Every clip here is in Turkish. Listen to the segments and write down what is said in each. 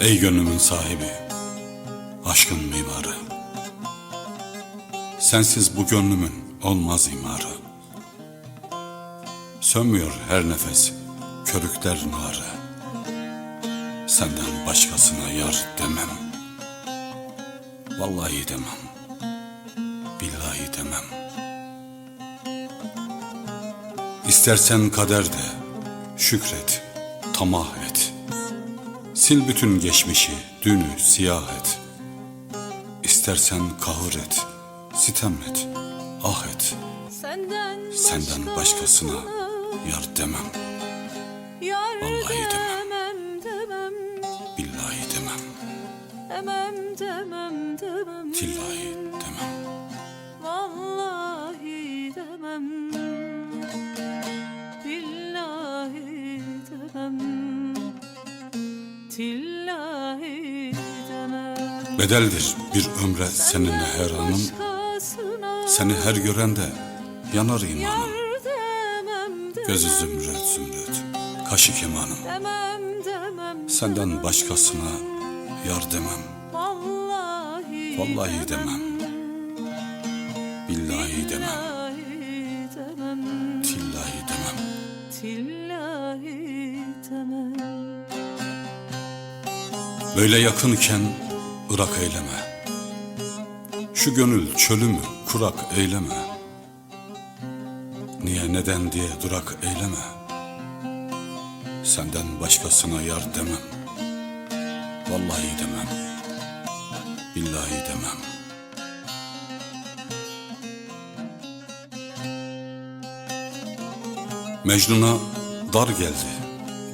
Ey gönlümün sahibi, aşkın mimarı. Sensiz bu gönlümün olmaz imarı. Sönmüyor her nefes, körükler narı. Senden başkasına yar demem. Vallahi demem. Billahi demem. İstersen kader de, şükret, tamah et. Sil bütün geçmişi, dünü siyah et. İstersen kahır et, sitem et, ah et. Senden, Senden başkasına yar demem, yar vallahi demem. demem demem billahi demem, demem demem demem tillahi Bedeldir bir ömre seninle her anım, seni her görende yanar imanım. Gözü zümrüt zümrüt, kaşı kemanım. Senden başkasına yar demem, Vallahi, vallahi demem, billahi demem, billahi demem, tillahi demem. tillahi demem. Böyle yakınken ırak eyleme. Şu gönül çölümü kurak eyleme. Niye neden diye durak eyleme. Senden başkasına yar demem. Vallahi demem. Billahi demem. Mecnun'a dar geldi,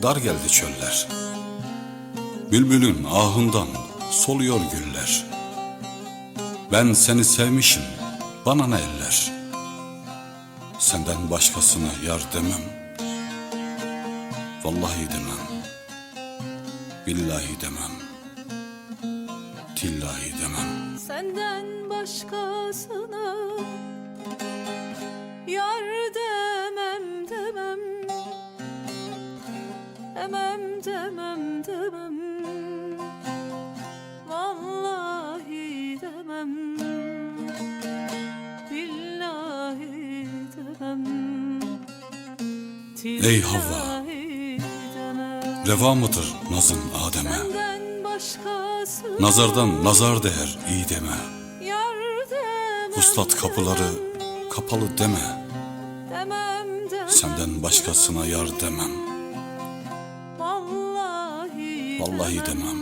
dar geldi çöller. Bülbülün ahından soluyor güller. Ben seni sevmişim, bana ne eller? Senden başkasına yar demem. Vallahi demem. Billahi demem. Tillahi demem. Senden başkasına yar demem demem, demem demem demem. Ey Havva! tillahi. Reva mıdır nazın Adem'e? Nazardan nazar değer iyi deme. Vuslat kapıları kapalı deme. Senden başkasına yar demem. vallahi demem.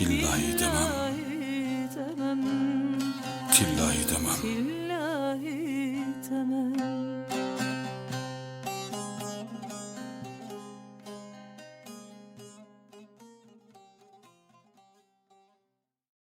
Billahi demem. billahi demem Tillahi demem.